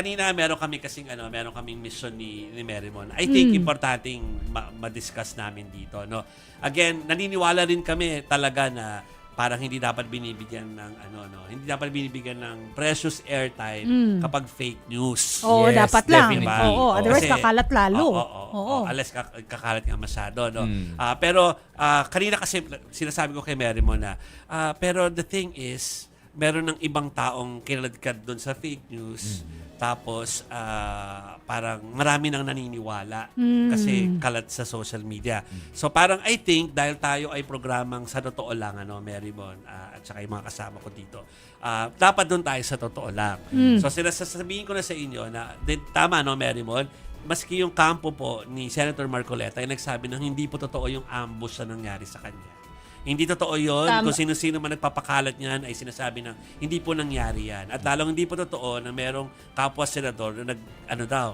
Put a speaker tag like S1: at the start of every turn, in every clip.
S1: kanina meron kami kasing ano, meron kaming mission ni, ni Merrimon. I think
S2: Mm.
S1: importanteng ma- ma-discuss namin dito, no. Again, naniniwala rin kami talaga na parang hindi dapat binibigyan ng ano no, hindi dapat binibigyan ng precious airtime
S2: Mm.
S1: kapag fake news.
S2: Oo,
S3: Yes,
S2: dapat lang.
S3: definitely.
S2: Oo, otherwise
S1: Kasi-
S2: kakalat lalo.
S1: Oo, oo, oo,
S2: Oo.
S1: Unless kak- kakalat nga masyado, no?
S3: Mm.
S1: Ah, pero ah, kanina kasi sinasabi ko kay Mary mo na, ah, pero the thing is, meron ng ibang taong kinaladkad doon sa fake news. Tapos, ah, parang marami nang naniniwala
S2: Mm.
S1: kasi kalat sa social media. So parang I think dahil tayo ay programang sa totoo lang ano, Marymon ah, at saka yung mga kasama ko dito. ah, dapat doon tayo sa totoo lang.
S2: Mm.
S1: So sinasasabihin ko na sa inyo na din, tama no Marymon, maski yung kampo po ni Senator Marcoleta ay nagsabi na hindi po totoo yung ambush na nangyari sa kanya. Hindi totoo yon
S4: Tama.
S1: Kung sino-sino man nagpapakalat niyan ay sinasabi ng hindi po nangyari yan. At lalong hindi po totoo na merong kapwa senador na nag, ano daw,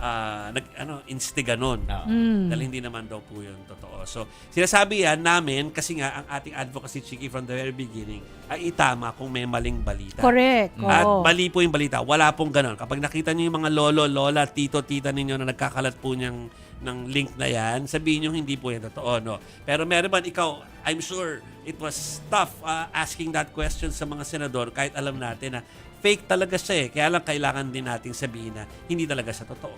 S1: ah, nag, ano, instiga nun.
S3: Oo.
S2: Mm.
S1: Dahil hindi naman daw po yun totoo. So, sinasabi yan namin kasi nga ang ating advocacy chiki from the very beginning ay itama kung may maling balita.
S2: Correct.
S1: At
S2: Oo.
S1: mali po yung balita. Wala pong ganon. Kapag nakita niyo yung mga lolo, lola, tito, tita ninyo na nagkakalat po niyang ng link na yan, sabihin niyo hindi po yan totoo. No? Pero meron man ikaw, I'm sure it was tough uh, asking that question sa mga senador kahit alam natin na fake talaga siya eh. Kaya lang kailangan din nating sabihin na hindi talaga siya totoo.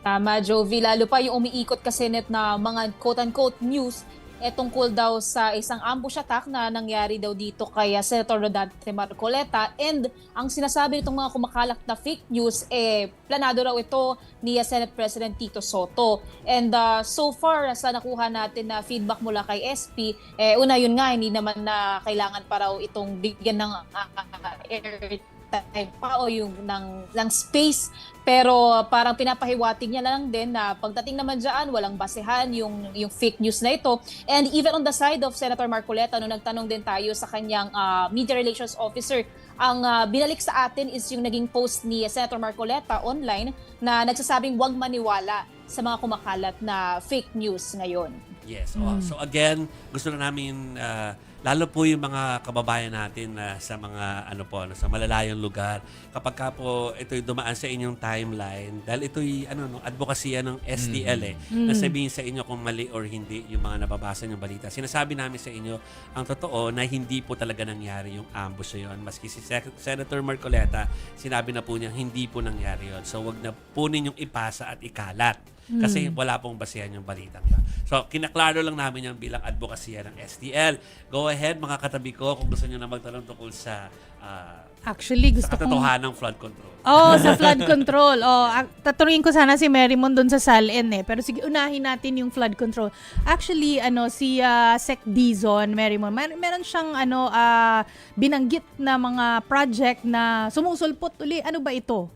S4: Tama, Jovi. Lalo pa yung umiikot kasi net na mga quote-unquote news eh tungkol daw sa isang ambush attack na nangyari daw dito kay uh, Senator Rodante Marcoleta. And ang sinasabi nitong mga kumakalak na fake news eh planado raw ito ni uh, Senate President Tito Soto. And uh, so far sa nakuha natin na feedback mula kay SP eh una yun nga hindi naman na kailangan pa raw itong bigyan ng uh, airtime pa o yung ng, ng space pero parang pinapahiwatig niya lang din na pagdating naman dyan, walang basehan yung, yung fake news na ito. And even on the side of Senator Marcoleta, nung nagtanong din tayo sa kanyang ah, media relations officer, ang ah, binalik sa atin is yung naging post ni Senator Marcoleta online na nagsasabing huwag maniwala sa mga kumakalat na fake news ngayon.
S1: Yes. Oh, so again, gusto na namin ah, lalo po yung mga kababayan natin na sa mga ano po, ano, sa malalayong lugar. Kapag ka po ito'y dumaan sa inyong timeline, dahil ito'y ano no, advokasya ng STL eh, na sabihin sa inyo kung mali or hindi yung mga nababasa ng balita. Sinasabi namin sa inyo ang totoo na hindi po talaga nangyari yung ambush na yun. Maski si Sec- Senator Marcoleta, sinabi na po niya hindi po nangyari yun. So wag na po ninyong ipasa at ikalat. Kasi wala pong basihan yung balitang yun. So, kinaklaro lang namin yan bilang advokasya ng STL. Go ahead, mga katabi ko, kung gusto nyo na magtanong tungkol sa, ah,
S2: Actually,
S1: sa
S2: gusto kong...
S1: katotohanan ng flood control.
S2: Oh, sa flood control. Oh, tatanungin ko sana si Merrimon doon sa SALN eh. Pero sige, unahin natin yung flood control. Actually, ano si ah, Sec Dizon, Merrimon, mer- meron siyang ano ah, binanggit na mga project na sumusulpot uli. Ano ba ito?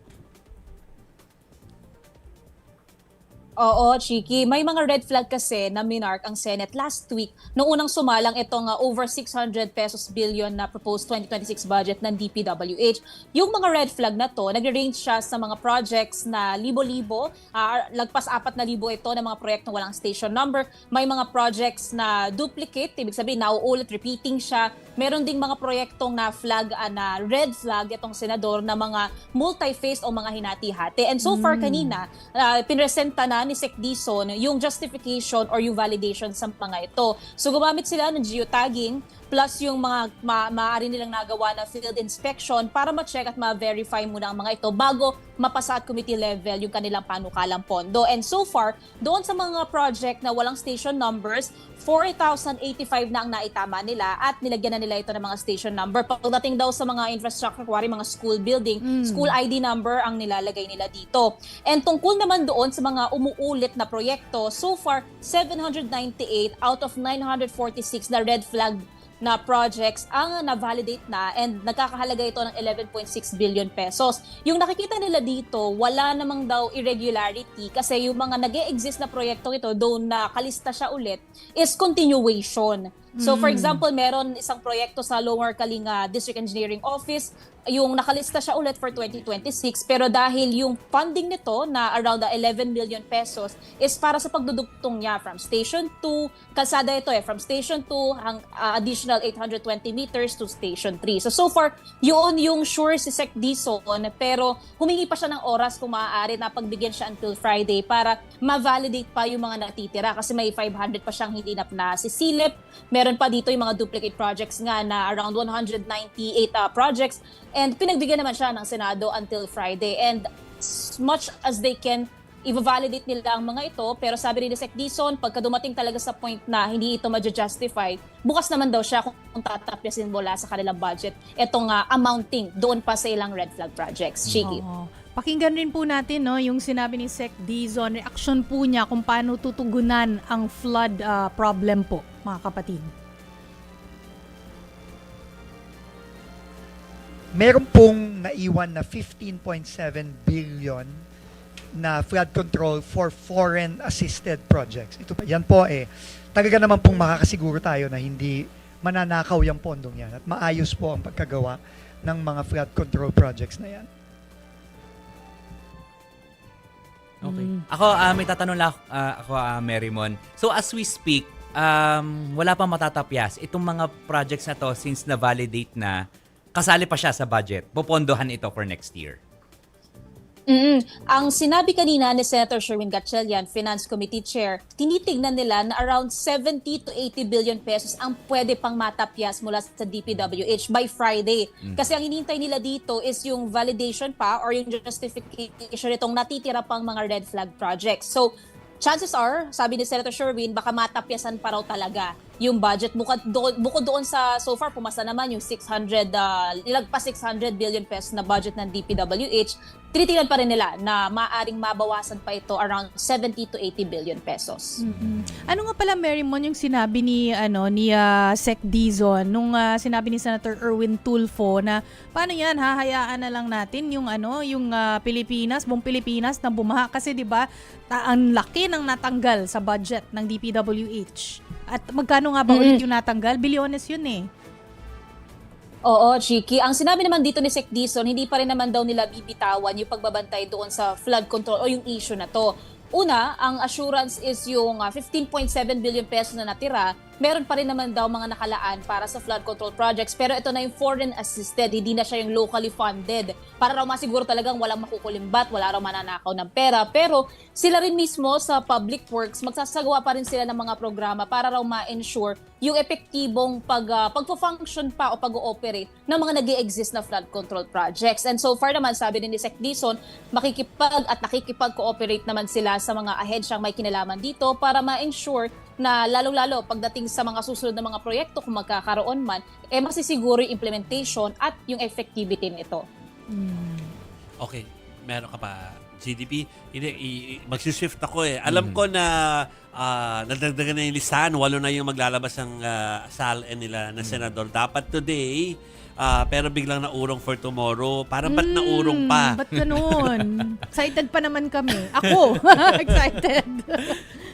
S4: Oo, Chiki. May mga red flag kasi na minark ang Senate last week noong unang sumalang itong uh, over 600 pesos billion na proposed 2026 budget ng DPWH. Yung mga red flag na to, nagre-range siya sa mga projects na libo-libo, ah, lagpas apat na libo ito ng mga proyektong walang station number. May mga projects na duplicate, ibig sabihin nauulit, repeating siya. Meron ding mga proyektong na flag, ah, na red flag itong senador na mga multi-phase o mga hinati-hati. And so far kanina, uh, pinresenta na ni Sec Dizon yung justification or yung validation sa mga ito. So gumamit sila ng geotagging plus yung mga ma- maaari nilang nagawa na field inspection para ma-check at ma-verify muna ang mga ito bago mapasa at committee level yung kanilang panukalang pondo. And so far, doon sa mga project na walang station numbers, 4,085 na ang naitama nila at nilagyan na nila ito ng mga station number. Pagdating daw sa mga infrastructure, kuwari mga school building, school ID number ang nilalagay nila dito. And tungkol naman doon sa mga umuulit na proyekto, so far, 798 out of 946 na red flag na projects ang na-validate na and nagkakahalaga ito ng 11.6 billion pesos. Yung nakikita nila dito, wala namang daw irregularity kasi yung mga nag exist na proyekto ito, though nakalista siya ulit, is continuation. So for example, meron isang proyekto sa Lower Kalinga District Engineering Office, yung nakalista siya ulit for 2026 pero dahil yung funding nito na around the 11 million pesos is para sa pagdudugtong niya from Station 2, kalsada ito eh, from Station 2 hang uh, additional 820 meters to Station 3. So so far, yun yung sure si Sec Dison pero humingi pa siya ng oras kung maaari na pagbigyan siya until Friday para ma-validate pa yung mga natitira kasi may 500 pa siyang hindi na si Silip. Meron pa dito yung mga duplicate projects nga na around 198 uh, projects. And pinagbigyan naman siya ng Senado until Friday. And as much as they can i-validate nila ang mga ito. Pero sabi ni Sec. Dison pagka dumating talaga sa point na hindi ito ma-justify bukas naman daw siya kung tatapyasin mula sa kanilang budget. Itong uh, amounting doon pa sa ilang red flag projects. Shiki.
S2: Oo. Pakinggan rin po natin no, yung sinabi ni Sec Dizon, reaction po niya kung paano tutugunan ang flood ah, problem po, mga kapatid.
S3: meron pong naiwan na 15.7 billion na flood control for foreign assisted projects. Ito pa, yan po eh, talaga naman pong makakasiguro tayo na hindi mananakaw yung pondong yan at maayos po ang pagkagawa ng mga flood control projects na yan.
S5: Okay.
S2: Mm.
S5: Ako, ah, may tatanong lang ah, ako, ah, Marymon. So as we speak, um, wala pa matatapyas. Itong mga projects na to, since na-validate na, kasali pa siya sa budget. Popondohan ito for next year.
S4: Mm Ang sinabi kanina ni Senator Sherwin Gatchalian, Finance Committee Chair, tinitignan nila na around 70 to 80 billion pesos ang pwede pang matapyas mula sa DPWH by Friday. Kasi ang hinintay nila dito is yung validation pa or yung justification itong natitira pang mga red flag projects. So, chances are, sabi ni Senator Sherwin, baka matapyasan pa raw talaga yung budget. Bukod doon, bukod doon sa so far, pumasa naman yung 600, uh, ilagpas 600 billion pesos na budget ng DPWH. Tinitingnan pa rin nila na maaring mabawasan pa ito around 70 to 80 billion pesos.
S2: Mm-mm. Ano nga pala Mary Mon yung sinabi ni ano ni ah, Sec Dizon nung ah, sinabi ni Senator Erwin Tulfo na paano yan hahayaan na lang natin yung ano yung ah, Pilipinas, buong Pilipinas na bumaha kasi 'di ba ang laki ng natanggal sa budget ng DPWH. At magkano nga ba
S4: Mm-mm.
S2: ulit yung natanggal? Bilyones yun eh.
S4: Oo, Chiki. Ang sinabi naman dito ni Sec Dison, hindi pa rin naman daw nila bibitawan yung pagbabantay doon sa flood control o yung issue na to. Una, ang assurance is yung ah, 15.7 billion pesos na natira. Meron pa rin naman daw mga nakalaan para sa flood control projects. Pero ito na yung foreign assisted, hindi na siya yung locally funded. Para raw masiguro talagang walang makukulimbat, wala raw mananakaw ng pera. Pero sila rin mismo sa public works, magsasagawa pa rin sila ng mga programa para raw ma-ensure yung epektibong pag, ah, pagpo-function pa o pag-ooperate ng mga nag exist na flood control projects. And so far naman, sabi ni Sec Dison, makikipag at nakikipag-cooperate naman sila sa mga ahensyang may kinalaman dito para ma-ensure na lalong-lalo pagdating sa mga susunod na mga proyekto kung magkakaroon man, eh masisiguro yung implementation at yung effectivity nito.
S1: Okay, meron ka pa GDP. Hindi, i- i- magsishift ako eh. Alam ko na ah, nadagdagan na yung listahan. Walo na yung maglalabas ng uh, SALN nila na senador. Dapat today, ah, pero biglang naurong for tomorrow. Parang ba't naurong pa?
S2: Hmm, Ba't ganun? Excited pa naman kami. Ako, excited.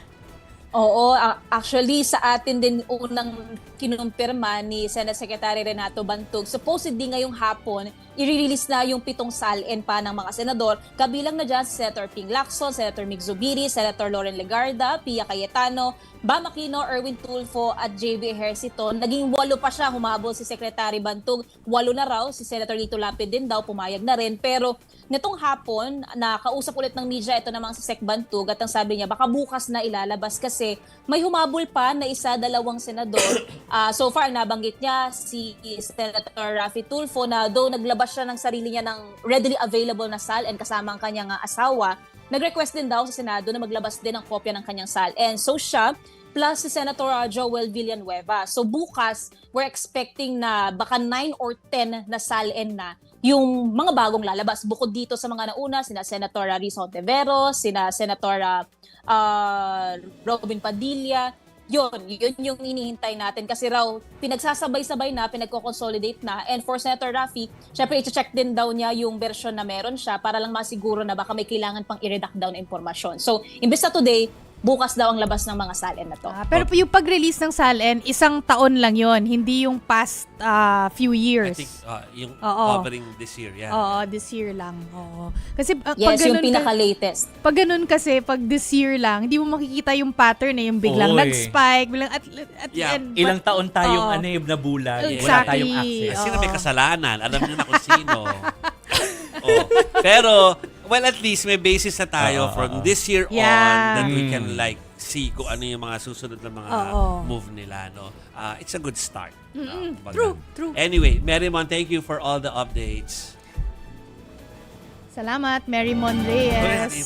S4: Oo, actually sa atin din unang kinumpirma ni Senate Secretary Renato Bantog. Supposedly ngayong hapon, i-release na yung pitong salin pa ng mga senador. Kabilang na dyan si Senator Ping Lacson, Senator Mig Zubiri, Senator Loren Legarda, Pia Cayetano, Bam Aquino, Erwin Tulfo at JB Ejercito. Naging walo pa siya, humabol si Secretary Bantog. Walo na raw, si Senator Lito Lapid din daw, pumayag na rin. Pero nitong hapon, nakausap ulit ng media ito namang si Sec Bantog at ang sabi niya, baka bukas na ilalabas kasi may humabol pa na isa, dalawang senador. Ah, so far, nabanggit niya si Senator Rafi Tulfo na though naglabas siya ng sarili niya ng readily available na SAL and kasama ang kanyang asawa, nag-request din daw sa Senado na maglabas din ng kopya ng kanyang SAL. And so siya, plus si Senator Joel Villanueva. So bukas, we're expecting na baka 9 or 10 na SALN na yung mga bagong lalabas. Bukod dito sa mga nauna, sina Senator Risa Ontiveros, sina Senator ah, ah, Robin Padilla, yun, yun yung inihintay natin kasi raw pinagsasabay-sabay na, pinagko-consolidate na and for Senator Rafi, syempre i-check din daw niya yung version na meron siya para lang masiguro na baka may kailangan pang i-redact down na impormasyon. So, imbes na today, bukas daw ang labas ng mga SALN na to.
S2: Ah, pero yung pag-release ng SALN, isang taon lang yon hindi yung past ah, few
S1: I
S2: years.
S1: think uh, yung
S2: Oo.
S1: covering this year. Yeah.
S2: Oo, this year lang. Oo. Kasi ah, pag
S4: yes, yung
S2: ganun
S4: pinaka-latest.
S2: pag ganun kasi, pag this year lang, hindi mo makikita yung pattern eh, yung biglang
S5: Oo, eh.
S2: nag-spike, biglang at, at the
S1: Yeah.
S2: end.
S5: Ilang
S2: but-
S5: taon tayong
S2: Oo.
S5: ano eh, nabulag. Wala
S2: Exactly.
S5: tayong access.
S1: Sino may
S2: Oo.
S1: kasalanan? Alam niyo na kung sino. oh. Pero, well, at least may basis na tayo
S5: Oo,
S1: from
S5: oo.
S1: this year on
S2: Yeah.
S1: that we
S5: Mm.
S1: can like see kung ano yung mga susunod na mga
S2: Oo.
S1: move nila. No? Uh, it's a good start. Uh, kumbaga.
S2: True, true.
S1: Anyway, Merrimon, thank you for all the updates.
S2: Salamat, Mary Mon Reyes.